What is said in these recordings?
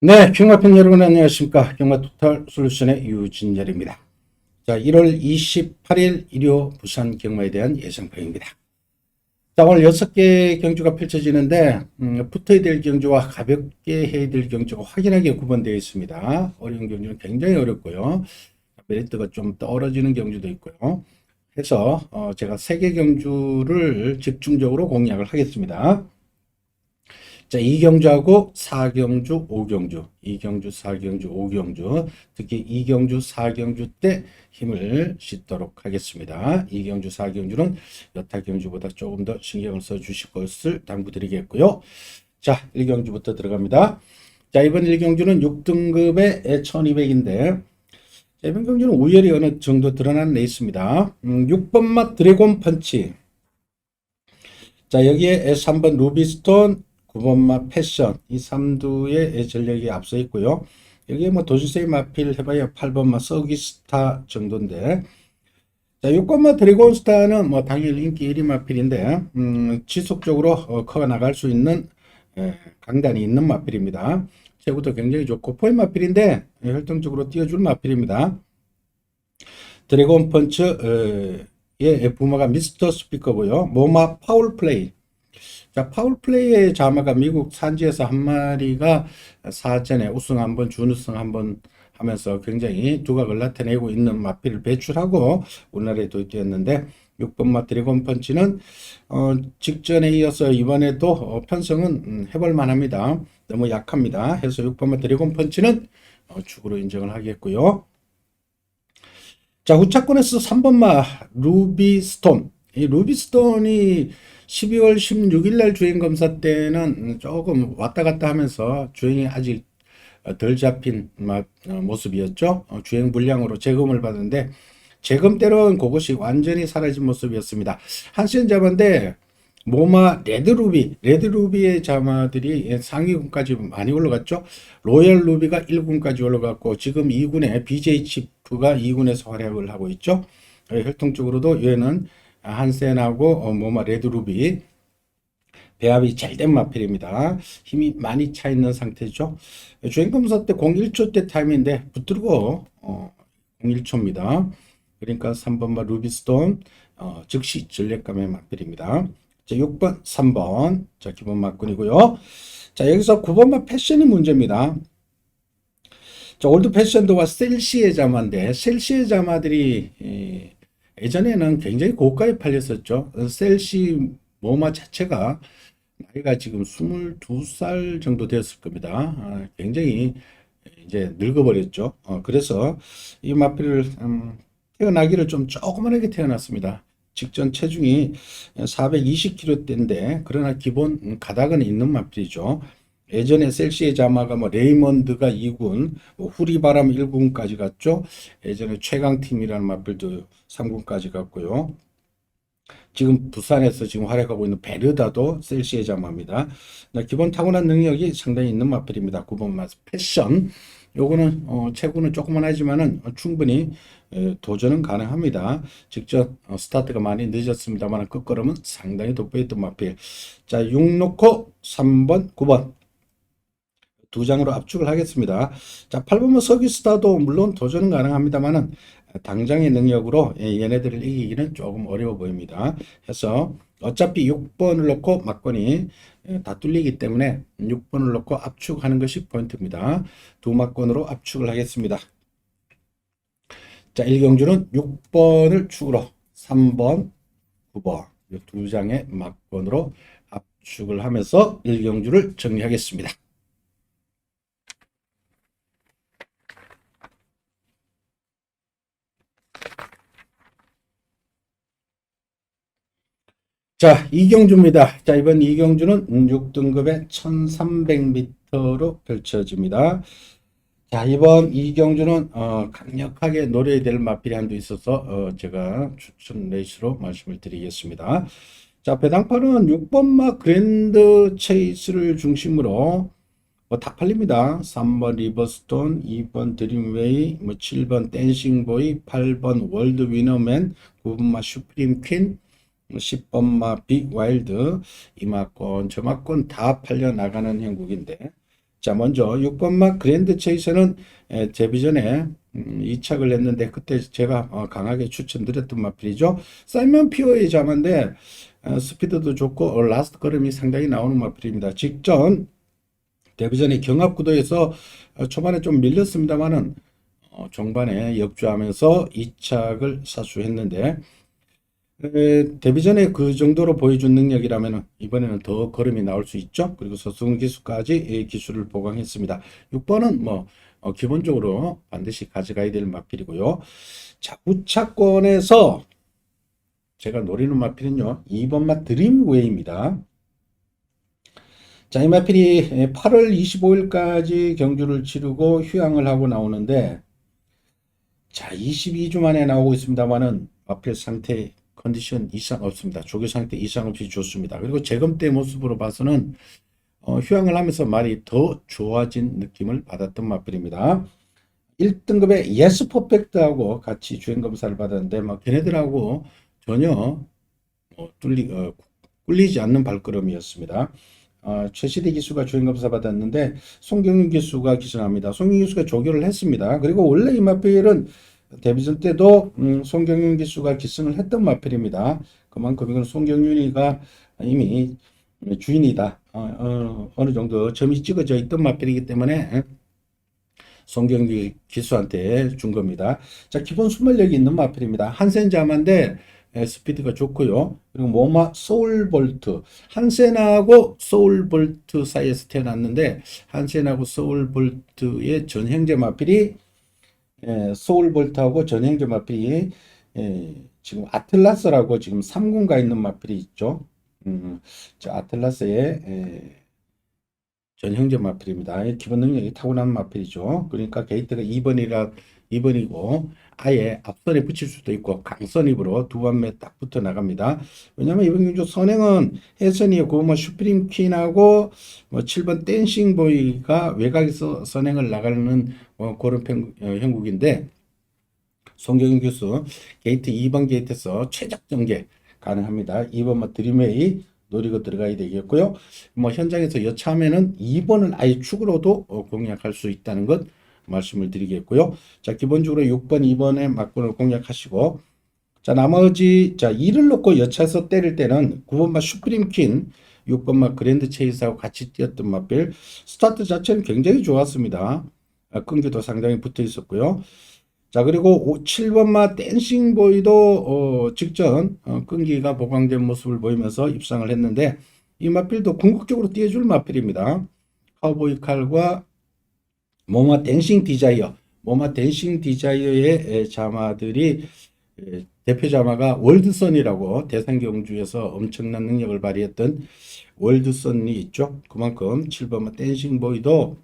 네, 경마팬 여러분 안녕하십니까. 경마 토탈 솔루션의 유진열입니다. 자, 1월 28일 일요 부산 경마에 대한 예상평입니다. 자, 오늘 6개 경주가 펼쳐지는데 음, 붙어야 될 경주와 가볍게 해야 될 경주가 확연하게 구분되어 있습니다. 어려운 경주는 굉장히 어렵고요. 메리트가 좀 떨어지는 경주도 있고요. 해서 어, 제가 3개 경주를 집중적으로 공략을 하겠습니다. 자, 2경주하고 4경주, 5경주, 2경주, 4경주, 5경주, 특히 2경주, 4경주 때 힘을 싣도록 하겠습니다. 2경주, 4경주는 여타 경주보다 조금 더 신경을 써 주실 것을 당부드리겠고요. 자, 1경주부터 들어갑니다. 자, 이번 1경주는 6등급의 1200인데, 이번 경주는 우열이 어느 정도 드러난 레이스입니다. 음, 6번 맛 드래곤 펀치. 자, 여기에 3번 루비스톤, 9번마 패션 이 3두의 전력이 앞서 있고요. 여기에 뭐 도지세이 마필 해봐야 8번마 서기스타 정도인데 자 6번마 드래곤스타는 뭐 당일 인기 1위 마필인데 음, 지속적으로 어, 커 나갈 수 있는 에, 강단이 있는 마필입니다. 체구도 굉장히 좋고 포인 마필인데 예, 혈통적으로 띄워줄 마필입니다. 드래곤 펀츠의 부마가 미스터 스피커고요. 모마 파울 플레이 자, 파울플레이의 자마가 미국 산지에서 한 마리가 사전에 우승 한 번, 준우승 한 번 하면서 굉장히 두각을 나타내고 있는 마필을 배출하고 우리나라에 도입되었는데 6번 마 드래곤 펀치는 어, 직전에 이어서 이번에도 어, 편성은 음, 해볼 만 합니다. 너무 약합니다. 해서 6번 마 드래곤 펀치는 어, 축으로 인정을 하겠고요. 자, 후차권에서 3번 마 루비스톤. 이 루비스톤이 12월 16일 날 주행 검사 때는 조금 왔다 갔다 하면서 주행이 아직 덜 잡힌 모습이었죠. 어, 주행 불량으로 재검을 받았는데 재검 때는 그것이 완전히 사라진 모습이었습니다. 한센 자마인데 모마 레드루비, 레드루비의 자마들이 상위군까지 많이 올라갔죠. 로얄 루비가 1군까지 올라갔고 지금 2군에 BJ 치프가 2군에서 활약을 하고 있죠. 어, 혈통적으로도 얘는 한센하고 어, 모마 레드루비 배합이 잘 된 마필입니다. 힘이 많이 차 있는 상태죠. 주행검사 때 01초 때 타임인데 붙들고 어, 01초입니다. 그러니까 3번마 루비스톤 어, 즉시 전력감의 마필입니다. 자, 6번, 3번 자 기본 막군이고요. 자 여기서 9번마 패션이 문제입니다. 자 올드 패션도와 셀시의 자마인데 셀시의 자마들이 에, 예전에는 굉장히 고가에 팔렸었죠. 셀시 모마 자체가 나이가 지금 22살 정도 되었을 겁니다. 아, 굉장히 이제 늙어버렸죠. 어, 그래서 이 마필을 음, 태어나기를 좀 조그만하게 태어났습니다. 직전 체중이 420kg대인데 그러나 기본 가닥은 있는 마필이죠. 예전에 셀시의 자마가 뭐 레이먼드가 2군, 뭐 후리바람 1군까지 갔죠. 예전에 최강팀이라는 마필도 3군까지 갔고요. 지금 부산에서 지금 활약하고 있는 베르다도 셀시의 자마입니다. 기본 타고난 능력이 상당히 있는 마필입니다. 9번 마스 패션. 요거는 어, 체구는 조금만 하지만은 충분히 에, 도전은 가능합니다. 직접 어, 스타트가 많이 늦었습니다만 끝걸음은 상당히 돋보였던 마필. 자, 6 놓고 3번, 9번. 두 장으로 압축을 하겠습니다. 자, 8번은 서기스타도 물론 도전은 가능합니다만은 당장의 능력으로 얘네들을 이기기는 조금 어려워 보입니다. 해서 어차피 6번을 놓고 막건이 다 뚫리기 때문에 6번을 놓고 압축하는 것이 포인트입니다. 두 막건으로 압축을 하겠습니다. 자, 1경주는 6번을 축으로 3번, 9번 이두 장의 막건으로 압축을 하면서 1경주를 정리하겠습니다. 자, 이경주입니다. 자, 이번 이경주는 6등급의 1300m로 펼쳐집니다. 자, 이번 이경주는 어, 강력하게 노려야 될 마필이 한도 있어서 어, 제가 추천 레이스로 말씀을 드리겠습니다. 자, 배당판은 6번마 그랜드 체이스를 중심으로 뭐 다 팔립니다. 3번 리버스톤, 2번 드림웨이, 뭐 7번 댄싱보이, 8번 월드 위너맨, 9번마 슈프림 퀸, 10번마 빅 와일드 이마권 저마권 다 팔려 나가는 형국인데 자, 먼저 6번마 그랜드 체이스는 에, 데뷔 전에 음, 이착을 했는데 그때 제가 어, 강하게 추천드렸던 마필이죠. 사이먼 피어의 자만데 어, 스피드도 좋고 어, 라스트 걸음이 상당히 나오는 마필입니다. 직전 데뷔 전에 경합 구도에서 어, 초반에 좀 밀렸습니다만은 어, 종반에 역주하면서 이착을 사수했는데 에, 데뷔 전에 그 정도로 보여준 능력이라면 이번에는 더 걸음이 나올 수 있죠. 그리고 서승 기수까지 이 기술을 보강했습니다. 6번은 뭐 어, 기본적으로 반드시 가져가야 될 마필이고요. 자, 우차권에서 제가 노리는 마필은요. 2번 마 드림웨이입니다. 자, 이 마필이 8월 25일까지 경주를 치르고 휴양을 하고 나오는데 자, 22주 만에 나오고 있습니다만은 마필 상태 컨디션 이상 없습니다. 조교 상태 이상 없이 좋습니다. 그리고 재검 때 모습으로 봐서는 어, 휴양을 하면서 말이 더 좋아진 느낌을 받았던 마필입니다. 1등급의 예스 퍼펙트하고 같이 주행 검사를 받았는데 막 걔네들하고 전혀 어, 뚫리, 어, 꿀리지 않는 발걸음이었습니다. 어, 최시대 기수가 주행 검사 받았는데 송경윤 기수가 기선합니다. 송경윤 기수가 조교를 했습니다. 그리고 원래 이 마필은 데뷔전 때도 음, 송경윤 기수가 기승을 했던 마필입니다. 그만큼 이건 송경윤이가 이미 주인이다. 어, 느 정도 점이 찍어져 있던 마필이기 때문에 송경기 기수한테 준 겁니다. 자, 기본 순발력이 있는 마필입니다. 한센자만데 에, 스피드가 좋고요. 그리고 모마 소울볼트 한센하고 소울볼트 사이에서 태어났는데 한센하고 소울볼트의 전형제 마필이 에, 소울볼트하고 전형제 마필이 에, 지금 아틀라스라고 지금 3군가 있는 마필이 있죠. 음, 저 아틀라스의 에, 전형제 마필입니다. 기본 능력이 타고난 마필이죠. 그러니까 게이트가 2번이라 2번이고 아예 앞선에 붙일 수도 있고 강선입으로 두 번매 딱 붙어 나갑니다. 왜냐면 이번 경주 선행은 해선이 고 뭐 슈프림 퀸하고 뭐 7번 댄싱 보이가 외곽에서 선행을 나가는 뭐 그런 편- 어, 형국인데 송경윤 교수 게이트 2번 게이트에서 최적 전개 가능합니다. 2번 뭐 드림웨이 노리고 들어가야 되겠고요. 뭐 현장에서 여차하면은 2번을 아예 축으로도 어, 공략할 수 있다는 것 말씀을 드리겠고요. 자, 기본적으로 6번, 2번의 막군을 공략하시고 자, 나머지 자, 2를 놓고 여차해서 때릴 때는 9번마 슈프림 퀸, 6번마 그랜드 체이스하고 같이 뛰었던 맛별 스타트 자체는 굉장히 좋았습니다. 아, 끈기도 상당히 붙어 있었고요. 자, 그리고 7번마 댄싱 보이도 어, 직전 어, 끈기가 보강된 모습을 보이면서 입상을 했는데 이 마필도 궁극적으로 뛰어줄 마필입니다. 카우보이 칼과 모마 댄싱 디자이어, 모마 댄싱 디자이어의 에, 자마들이 에, 대표 자마가 월드선이라고 대상 경주에서 엄청난 능력을 발휘했던 월드선이 있죠. 그만큼 7번 댄싱 보이도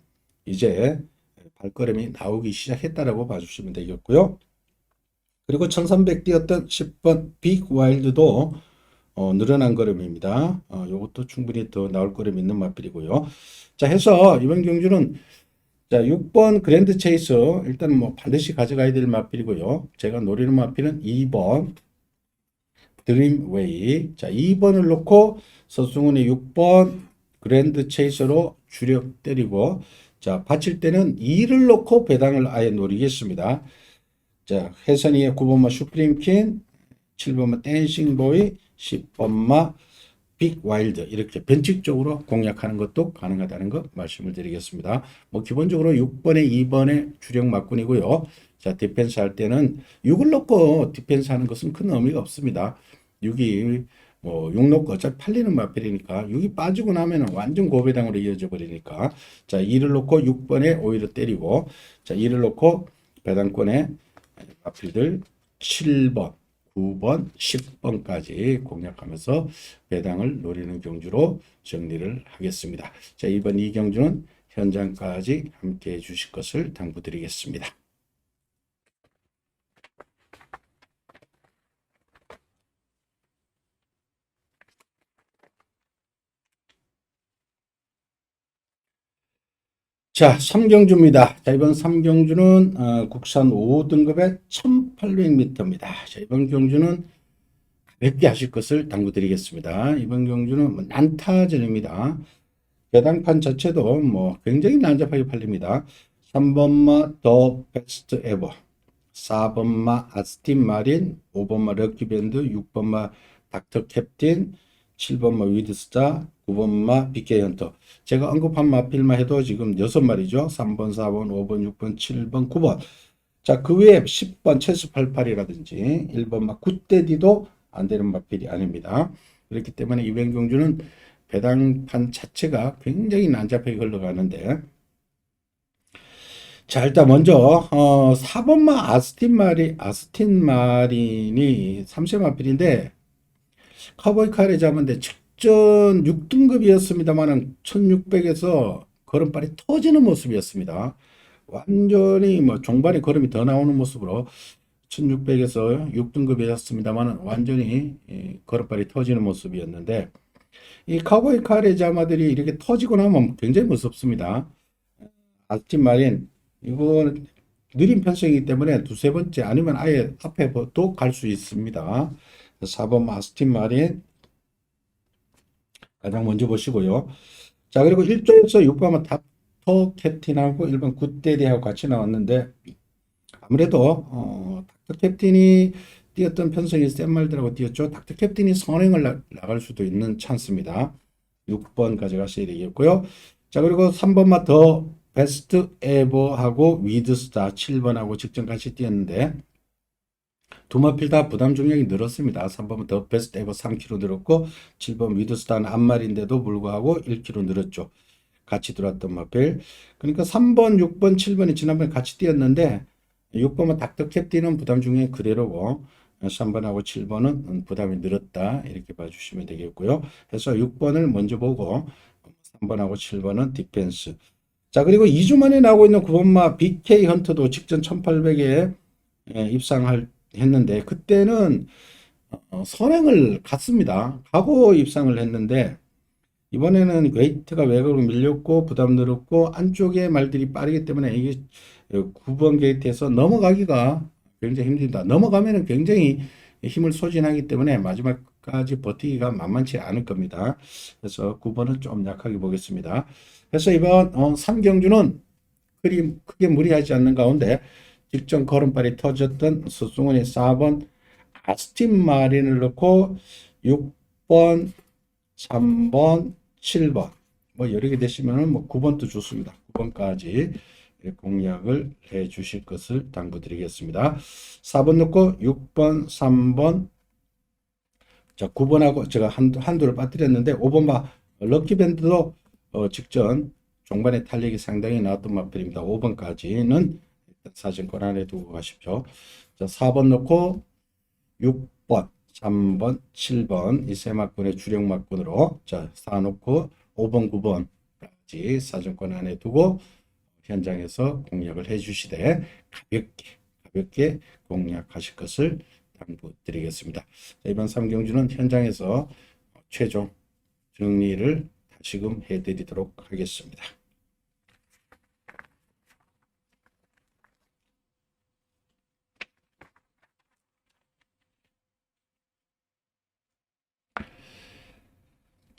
이제 발걸음이 나오기 시작했다라고 봐주시면 되겠고요. 그리고 1300 뛰었던 10번 빅 와일드도 어, 늘어난 걸음입니다. 어, 이것도 충분히 더 나올 걸음 있는 마필이고요. 자, 해서 이번 경주는 자, 6번 그랜드 체이스 일단 뭐 반드시 가져가야 될 마필이고요. 제가 노리는 마필은 2번 드림웨이. 자, 2번을 놓고 서승훈의 6번 그랜드 체이스로 주력 때리고 자, 받칠 때는 2를 놓고 배당을 아예 노리겠습니다. 자, 혜선이의 9번마 슈프림킨, 7번마 댄싱보이, 10번마 빅 와일드 이렇게 변칙적으로 공략하는 것도 가능하다는 거 말씀을 드리겠습니다. 뭐 기본적으로 6번에 2번에 주력 막군이고요. 자, 디펜스 할 때는 6을 놓고 디펜스 하는 것은 큰 의미가 없습니다. 6이 뭐, 6 놓고 어차피 팔리는 마필이니까 6이 빠지고 나면은 완전 고배당으로 이어져 버리니까 자, 2를 놓고 6번에 오히려 때리고 자, 2를 놓고 배당권에 마필들 7번 9번, 10번까지 공략하면서 배당을 노리는 경주로 정리를 하겠습니다. 자, 이번 이 경주는 현장까지 함께 해 주실 것을 당부드리겠습니다. 자, 3경주입니다. 자, 이번 3경주는 어, 국산 5등급의 1800m입니다. 자, 이번 경주는 가볍게 하실 것을 당부드리겠습니다. 이번 경주는 뭐 난타전입니다. 배당판 자체도 뭐 굉장히 난잡하게 팔립니다. 3번마 더 베스트 에버, 4번마 아스틴 마린, 5번마 럭키밴드, 6번마 닥터 캡틴, 7번마 위드스타, 9번마 BK 헌터. 제가 언급한 마필만 해도 지금 6마리죠. 3번, 4번, 5번, 6번, 7번, 9번. 자, 그 외에 10번 체스 88이라든지 1번 막 굿데디도 안 되는 마필이 아닙니다. 그렇기 때문에 이병경주는 배당판 자체가 굉장히 난잡하게 흘러가는데 자, 일단 먼저 어 4번마 아스틴 마리 아스틴 마린이 3세 마필인데 카보이 카레 잡은데 직전 6등급이었습니다만은 1600에서 걸음발이 터지는 모습이었습니다. 완전히 뭐 종반에 걸음이 더 나오는 모습으로 1600에서 6등급이었습니다만은 완전히 예, 걸음발이 터지는 모습이었는데 이 카보이 카레 자마들이 이렇게 터지고 나면 굉장히 무섭습니다. 아스틴 마린 이거는 느린 편성이기 때문에 두세 번째 아니면 아예 앞에도 갈수 있습니다. 4번 아스틴 마린 가장 먼저 보시고요. 자 그리고 1조에서 6번은 닥터 캡틴하고 1번 굿데디하고 같이 나왔는데 아무래도 어, 닥터 캡틴이 뛰었던 편성이 센 말들하고 뛰었죠. 닥터 캡틴이 선행을 나, 나갈 수도 있는 찬스입니다. 6번 가져가셔야 되겠고요. 자 그리고 3번만 더 베스트 에버하고 위드스타 7번하고 직전 같이 뛰었는데 두 마필 다 부담 중량이 늘었습니다. 3번은 더 베스트 에버 3kg 늘었고 7번 위드스타는 한 마리인데도 불구하고 1kg 늘었죠. 같이 들어왔던 마필. 그러니까 3번, 6번, 7번이 지난번에 같이 뛰었는데 6번은 닥터 캡틴은 부담 중량이 그대로고 3번하고 7번은 부담이 늘었다. 이렇게 봐주시면 되겠고요. 그래서 6번을 먼저 보고 3번하고 7번은 디펜스. 자, 그리고 2주 만에 나오고 있는 9번마 BK 헌터도 직전 1800에 입상할 했는데 그때는 어, 선행을 갔습니다. 가고 입상을 했는데 이번에는 웨이트가 외곽으로 밀렸고 부담 늘었고 안쪽에 말들이 빠르기 때문에 이게 9번 게이트에서 넘어가기가 굉장히 힘듭니다. 넘어가면은 굉장히 힘을 소진하기 때문에 마지막까지 버티기가 만만치 않을 겁니다. 그래서 9번은 좀 약하게 보겠습니다. 그래서 이번 어, 3경주는 그리 크게 무리하지 않는 가운데 직전 걸음발이 터졌던 서승원의 4번 아스틴 마린을 넣고 6번, 3번, 7번 뭐 여러 개 되시면은 뭐 9번도 좋습니다. 9번까지 공략을 해 주실 것을 당부드리겠습니다. 4번 넣고 6번, 3번 자 9번하고 제가 한두, 한두를 빠뜨렸는데 5번 봐 럭키밴드도 어, 직전 종반의 탄력이 상당히 나왔던 마필입니다. 5번까지는 사진권 안에 두고 가십시오. 자, 4번 넣고 6번, 3번, 7번 이 세 막군의 주력 막군으로 자, 4 넣고 5번, 9번까지 사진권 안에 두고 현장에서 공략을 해 주시되 가볍게 가볍게 공략하실 것을 당부드리겠습니다. 자, 이번 3경주는 현장에서 최종 정리를 다시금 해드리도록 하겠습니다.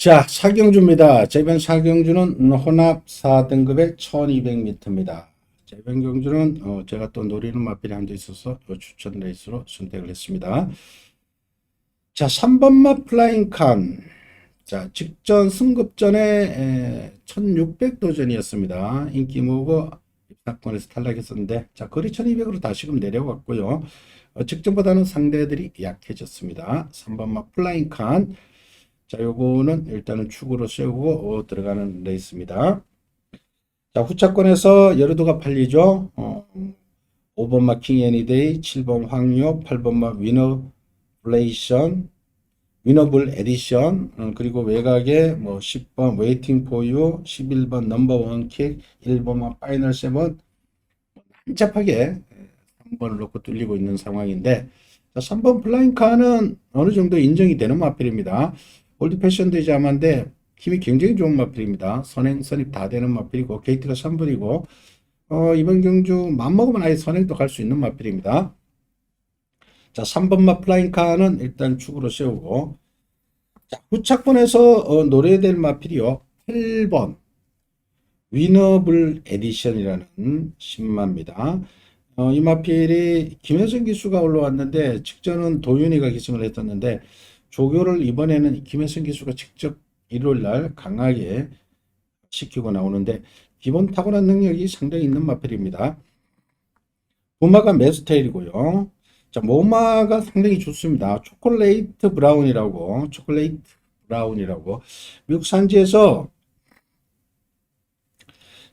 자, 사경주입니다. 재변 사경주는 혼합 4등급의 1200m입니다. 재변 경주는 어, 제가 또 노리는 마필이 한 대 있어서 추천 레이스로 선택을 했습니다. 자, 3번마 플라잉 칸. 자, 직전 승급전에 1600 도전이었습니다. 인기 모으고 입상권에서 탈락했었는데, 자, 거리 1200으로 다시금 내려갔고요. 어, 직전보다는 상대들이 약해졌습니다. 3번마 플라잉 칸. 자, 요거는 일단은 축으로 세우고 어, 들어가는 레이스입니다. 자, 후차권에서 여러도가 팔리죠. 어, 5번 마 킹 애니데이, 7번 황요, 8번 마 위너 블레이션, 위너블 에디션, 어, 그리고 외곽에 뭐 10번 웨이팅 포유, 11번 넘버 원 킥, 1번 마 파이널 세븐 난잡하게 3번을 놓고 뚫리고 있는 상황인데 자, 3번 플라잉카는 어느 정도 인정이 되는 마필입니다. 올드 패션 되자만데 힘이 굉장히 좋은 마필입니다. 선행, 선입 다 되는 마필이고 게이트가 3번이고 어, 이번 경주 맘먹으면 아예 선행도 갈 수 있는 마필입니다. 자, 3번 마 플라잉카는 일단 축으로 세우고 자, 후착권에서 어, 노려야 될 마필이요. 8번 위너블 에디션이라는 신마입니다. 어, 이 마필이 김혜성 기수가 올라왔는데 직전은 도윤이가 기승을 했었는데 조교를 이번에는 김혜성 기수가 직접 일요일 날 강하게 시키고 나오는데 기본 타고난 능력이 상당히 있는 마필입니다. 부마가 메스테일이고요. 자, 모마가 상당히 좋습니다. 초콜레이트 브라운이라고, 초콜레이트 브라운이라고. 미국 산지에서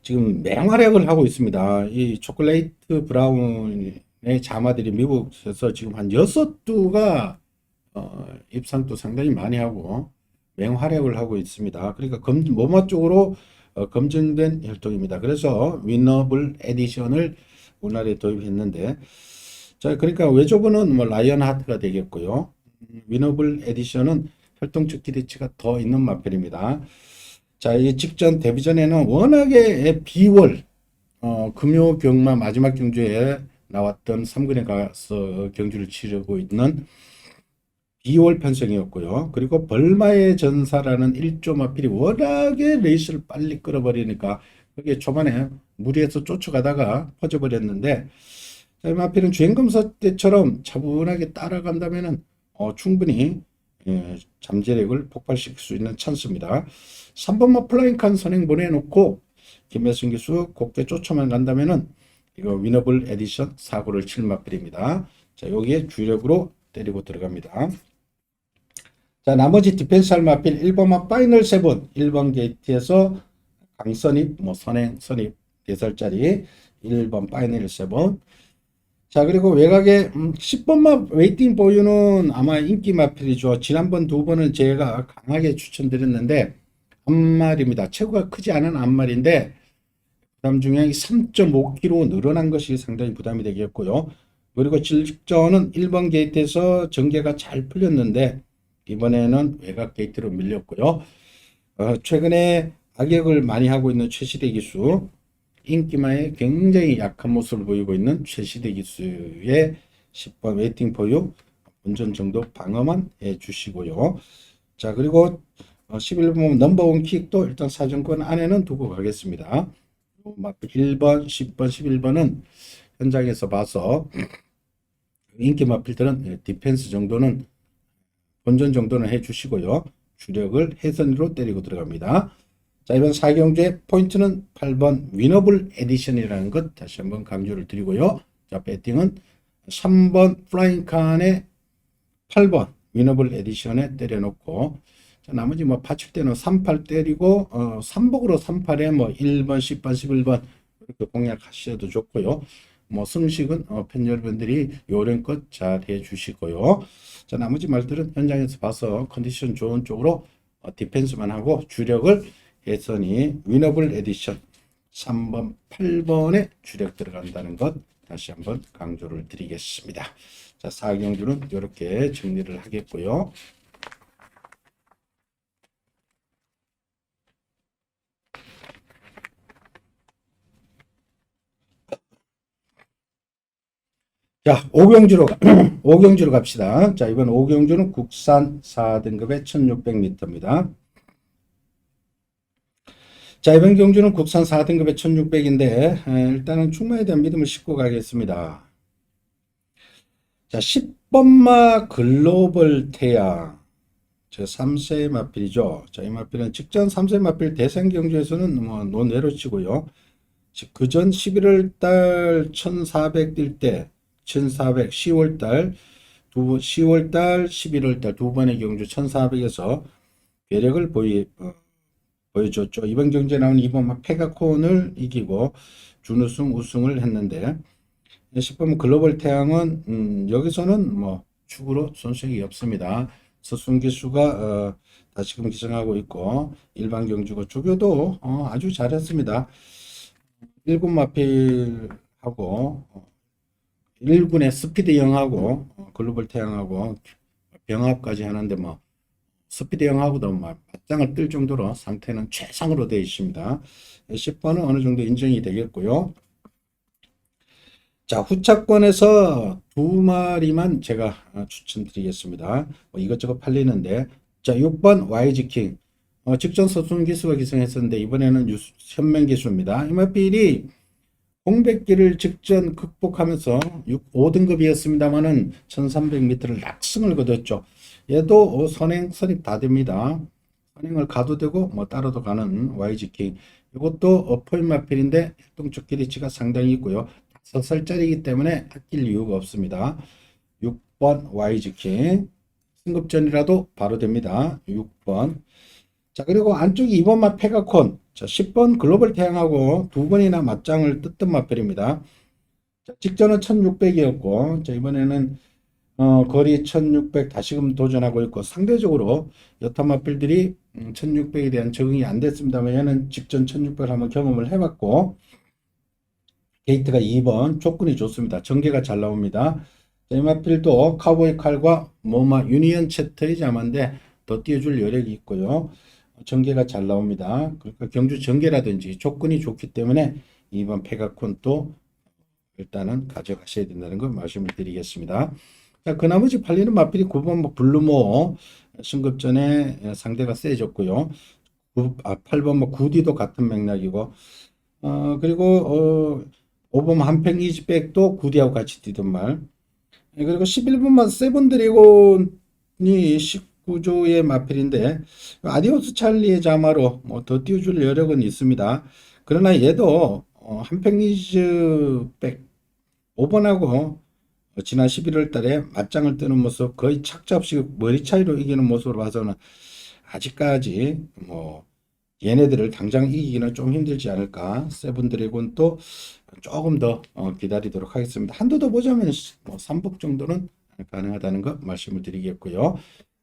지금 맹활약을 하고 있습니다. 이 초콜레이트 브라운의 자마들이 미국에서 지금 한 여섯 두가 어, 입상도 상당히 많이 하고 맹활약을 하고 있습니다. 그러니까 검, 모마 쪽으로 어, 검증된 혈통입니다. 그래서 위너블 에디션을 우리나라에 도입했는데 자, 그러니까 외조부는 뭐 라이언 하트가 되겠고요. 음, 위너블 에디션은 혈통적 기대치가 더 있는 마필입니다. 자, 이 직전 데뷔 전에는 워낙에 비월 어, 금요 경마 마지막 경주에 나왔던 3군에 가서 경주를 치르고 있는 비월 편성이었고요. 그리고 벌마의 전사라는 1조 마필이 워낙에 레이스를 빨리 끌어버리니까 그게 초반에 무리해서 쫓아가다가 퍼져버렸는데 마필은 주행검사 때처럼 차분하게 따라간다면은 어, 충분히 예, 잠재력을 폭발시킬 수 있는 찬스입니다. 3번만 플라잉칸 선행 보내놓고 김혜승 기수 곱게 쫓아만 간다면은 이거 위너블 에디션 사고를 칠 마필입니다. 자, 여기에 주력으로 때리고 들어갑니다. 자, 나머지 디펜스 할 마필 1번만 파이널 세븐 1번 게이트에서 강선입, 뭐 선행, 선입 4살짜리 1번 파이널 세븐 자, 그리고 외곽에 음, 10번만 웨이팅 보유는 아마 인기 마필이죠. 지난번 두 번은 제가 강하게 추천드렸는데 암말입니다. 체구가 크지 않은 암말인데 부담 중량이 3.5kg 늘어난 것이 상당히 부담이 되겠고요. 그리고 직전은 1번 게이트에서 전개가 잘 풀렸는데 이번에는 외곽 게이트로 밀렸고요. 어, 최근에 악역을 많이 하고 있는 최시대 기수 인기마에 굉장히 약한 모습을 보이고 있는 최시대 기수의 10번 웨이팅 포유 운전 정도 방어만 해 주시고요. 자, 그리고 11번 넘버원 킥도 일단 사정권 안에는 두고 가겠습니다. 1번, 10번, 11번은 현장에서 봐서 인기 마필들은 디펜스 정도는 본전 정도는 해 주시고요. 주력을 해선으로 때리고 들어갑니다. 자, 이번 4경주의 포인트는 8번 위너블 에디션이라는 것 다시 한번 강조를 드리고요. 자, 배팅은 3번 플라잉칸의 8번 위너블 에디션에 때려놓고 자, 나머지 뭐 파칠 때는 38 때리고 어, 3복으로 38에 뭐 1번, 10번, 11번 이렇게 공략하셔도 좋고요. 뭐 승식은 어, 팬 여러분들이 요령껏 잘 해주시고요. 자, 나머지 말들은 현장에서 봐서 컨디션 좋은 쪽으로 어, 디펜스만 하고 주력을 예선이 위너블 에디션 3번, 8번에 주력 들어간다는 것 다시 한번 강조를 드리겠습니다. 자, 4경주는 이렇게 정리를 하겠고요. 자, 5경주로, 5경주로 갑시다. 자, 이번 5경주는 국산 4등급의 1600m입니다. 자, 이번 경주는 국산 4등급의 1600인데, 일단은 충마에 대한 믿음을 싣고 가겠습니다. 자, 10번마 글로벌 태양. 저 3세 마필이죠. 자, 이 마필은 직전 3세 마필 대상 경주에서는 뭐 논외로 치고요. 그 전 11월 달 1400뛸 때, 1400, 10월 달, 두, 10월 달, 11월 달 두 번의 경주 1400에서 괴력을 보이, 어, 보여줬죠. 이번 경주에 나온 이번 페가콘을 이기고 준우승 우승을 했는데 10번 글로벌 태양은 음, 여기서는 뭐 축으로 손색이 없습니다. 서순 기수가 어, 다시금 기승하고 있고 일반 경주고 조교도 어, 아주 잘했습니다. 1군 마필하고 어, 1군의 스피드 영하고 어, 글로벌 태양하고 병합까지 하는데 뭐 스피드 영하고도 뭐 맞짱을 뜰 정도로 상태는 최상으로 되어 있습니다. 10번은 어느 정도 인정이 되겠고요. 자, 후차권에서 두 마리만 제가 어, 추천드리겠습니다. 뭐 이것저것 팔리는데, 자, 6번 YG킹. 어, 직전 서순 기수가 기승했었는데 이번에는 유, 현명 기수입니다. 이 마필이 공백기를 직전 극복하면서 6, 5등급이었습니다만은 1300m를 낙승을 거뒀죠. 얘도 어, 선행 선입 다 됩니다. 선행을 가도 되고 뭐 따라도 가는 YGK 이것도 어, 포인 마필인데 활동적 기리치가 상당히 있고요. 5살짜리이기 때문에 아낄 이유가 없습니다. 6번 YGK 승급전이라도 바로 됩니다. 6번 자 그리고 안쪽이 2번만 페가콘 자 10번 글로벌 태양하고 두 번이나 맞짱을 뜯던 마필입니다. 자, 직전은 1600이었고 자 이번에는 어, 거리 1600 다시금 도전하고 있고 상대적으로 여타 마필들이 음, 1600에 대한 적응이 안 됐습니다만 얘는 직전 1600을 한번 경험을 해봤고 게이트가 2번 조건이 좋습니다. 전개가 잘 나옵니다. 자, 이 마필도 카우보이 칼과 모마 유니언 채터의 자만데 더 띄워줄 여력이 있고요. 전개가 잘 나옵니다. 그러니까 경주 전개라든지 조건이 좋기 때문에 2번 페가콘도 일단은 가져가셔야 된다는 걸 말씀을 드리겠습니다. 자, 그 나머지 팔리는 마필이 9번 뭐 블루모 승급전에 상대가 세졌고요. 9, 아, 8번 뭐 구디도 같은 맥락이고 어, 그리고 어, 5번 한팽 이즈백도 구디하고 같이 뛰던 말. 예, 그리고 11번만 세븐 드래곤이 19 조의 마필인데 아디오스 찰리의 자마로 뭐 더 띄워줄 여력은 있습니다. 그러나 얘도 어, 한팽 이즈백 5번하고 지난 11월 달에 맞짱을 뜨는 모습 거의 착자 없이 머리 차이로 이기는 모습을 봐서는 아직까지 뭐 얘네들을 당장 이기기는 좀 힘들지 않을까. 세븐드래곤 또 조금 더 어, 기다리도록 하겠습니다. 한두 더 보자면 뭐 3복 정도는 가능하다는 거 말씀을 드리겠고요.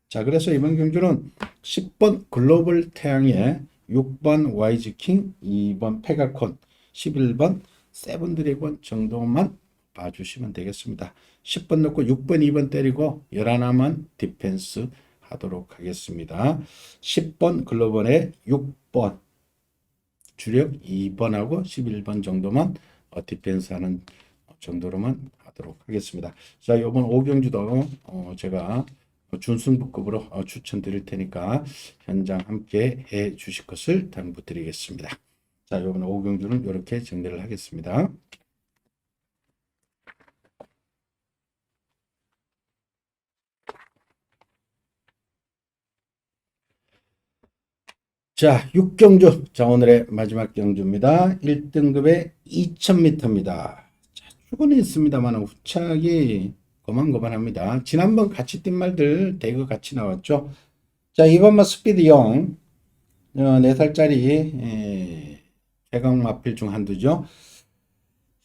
자, 그래서 이번 경주는 10번 글로벌 태양에 6번 YG킹, 2번 페가콘, 11번 세븐드래곤 정도만 봐주시면 되겠습니다. 10번 넣고 6번, 2번 때리고 11화만 디펜스 하도록 하겠습니다. 10번 글로벌에 6번 주력 2번하고 11번 정도만 어, 디펜스 하는 정도로만 하도록 하겠습니다. 자, 이번 5경주도 어, 제가 준승부급으로 어, 추천드릴 테니까 현장 함께 해 주실 것을 당부드리겠습니다. 자, 이번 5경주는 이렇게 정리를 하겠습니다. 자, 6경주. 자, 오늘의 마지막 경주입니다. 1등급의 2000m입니다. 자, 축은 있습니다만 후착이 거만거만합니다. 지난번 같이 뛴 말들 대거 같이 나왔죠. 자, 이번만 스피드 0. 어, 4살짜리 대강 마필 중 한두죠.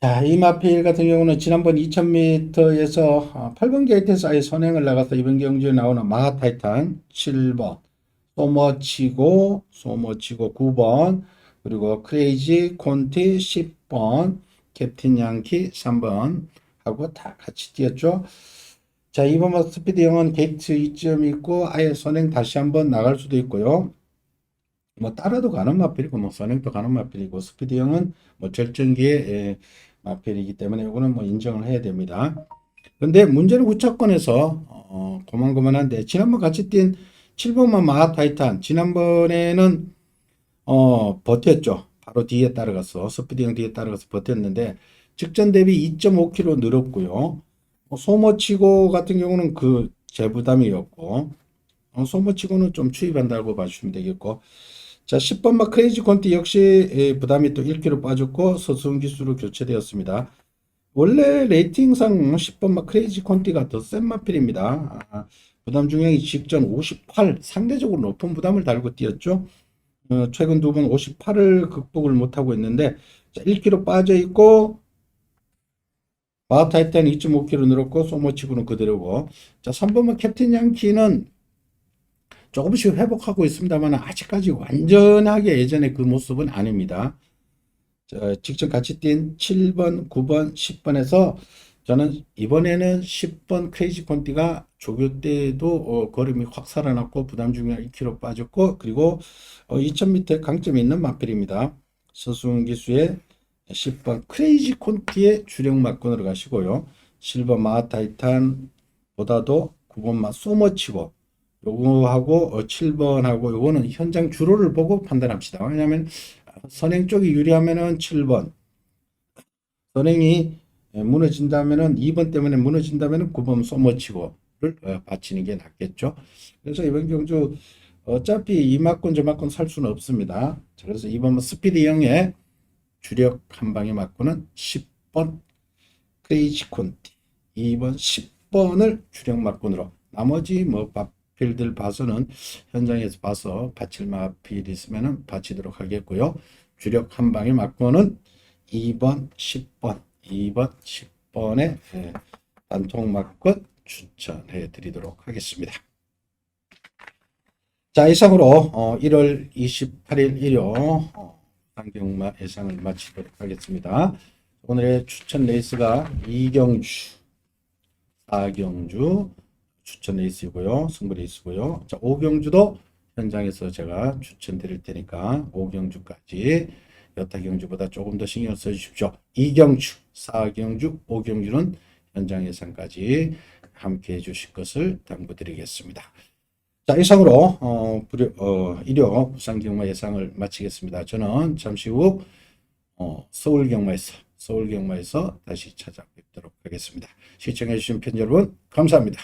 자, 이 마필 같은 경우는 지난번 2000m에서 8번 게이트에서 아예 선행을 나가서 이번 경주에 나오는 마하 타이탄 7번. 소머치고 소머치고 9번 그리고 크레이지 콘티 10번 캡틴 양키 3번 하고 다 같이 뛰었죠. 자 이번 스피드 영은 게이트 2점 있고 아예 선행 다시 한번 나갈 수도 있고요. 뭐 따라도 가는 마필이고 뭐 선행도 가는 마필이고 스피드 영은 뭐 절정기의 마필이기 때문에 이거는 뭐 인정을 해야 됩니다. 근데 문제는 우차권에서 어, 고만고만한데 지난번 같이 뛴 7번만 마하 타이탄 지난번에는 어 버텼죠. 바로 뒤에 따라가서 스피드 형 뒤에 따라가서 버텼는데 직전 대비 2.5kg 늘었고요. 어, 소모치고 같은 경우는 그 재부담이었고 어, 소모치고는 좀 추입한다고 봐주시면 되겠고 자 10번 마 크레이지 콘티 역시 예, 부담이 또 1kg 빠졌고 서수은 기수로 교체되었습니다. 원래 레이팅상 10번 마 크레이지 콘티가 더 센 마필입니다. 아, 부담 중량이 직전 58 상대적으로 높은 부담을 달고 뛰었죠. 어, 최근 두 번 58을 극복을 못하고 있는데 자, 1kg 빠져 있고 마하타이 때는 2.5kg 늘었고 소모치고는 그대로고 자 3번은 캡틴 양키는 조금씩 회복하고 있습니다만 아직까지 완전하게 예전의 그 모습은 아닙니다. 자, 직전 같이 뛴 7번, 9번, 10번에서 저는 이번에는 10번 크레이지 콘티가 조교 때도 어, 걸음이 확 살아났고 부담 중량 1kg 빠졌고 그리고 어, 2000m 강점이 있는 마필입니다. 서수은 기수의 10번 크레이지 콘티의 주력 막건으로 가시고요. 실버 마하타이탄보다도 9번 마 소머치고 요거하고 어, 7번하고 요거는 현장 주로를 보고 판단합시다. 왜냐하면 선행 쪽이 유리하면은 7번, 선행이 예, 무너진다면은 2번 때문에 무너진다면은 9번 쏘머치고를 어, 바치는 게 낫겠죠. 그래서 이번 경주 어차피 이 맞건 저 맞건 살 수는 없습니다. 자, 그래서 이번 스피드 0에 주력 한 방에 맞고는 10번 크레이지 콘티 2번 10번을 주력 맞건으로 나머지 뭐 마필들 봐서는 현장에서 봐서 바칠 마필 있으면은 바치도록 하겠고요. 주력 한 방에 맞고는 2번 10번 2번 10번에 단통 맞건 추천해 드리도록 하겠습니다. 자, 이상으로 어, 1월 28일 일요 어, 상경마 예상을 마치도록 하겠습니다. 오늘의 추천 레이스가 이경주, 사경주 추천 레이스이고요. 승부 레이스고요. 자, 오경주도 현장에서 제가 추천드릴 테니까 오경주까지 여타 경주보다 조금 더 신경 써 주십시오. 이경주, 사경주, 오경주는 현장 예상까지 함께 해 주실 것을 당부드리겠습니다. 자, 이상으로 어, 부려, 어, 일요 부산 경마 예상을 마치겠습니다. 저는 잠시 후 어, 서울 경마에서 서울 경마에서 다시 찾아뵙도록 하겠습니다. 시청해 주신 팬 여러분 감사합니다.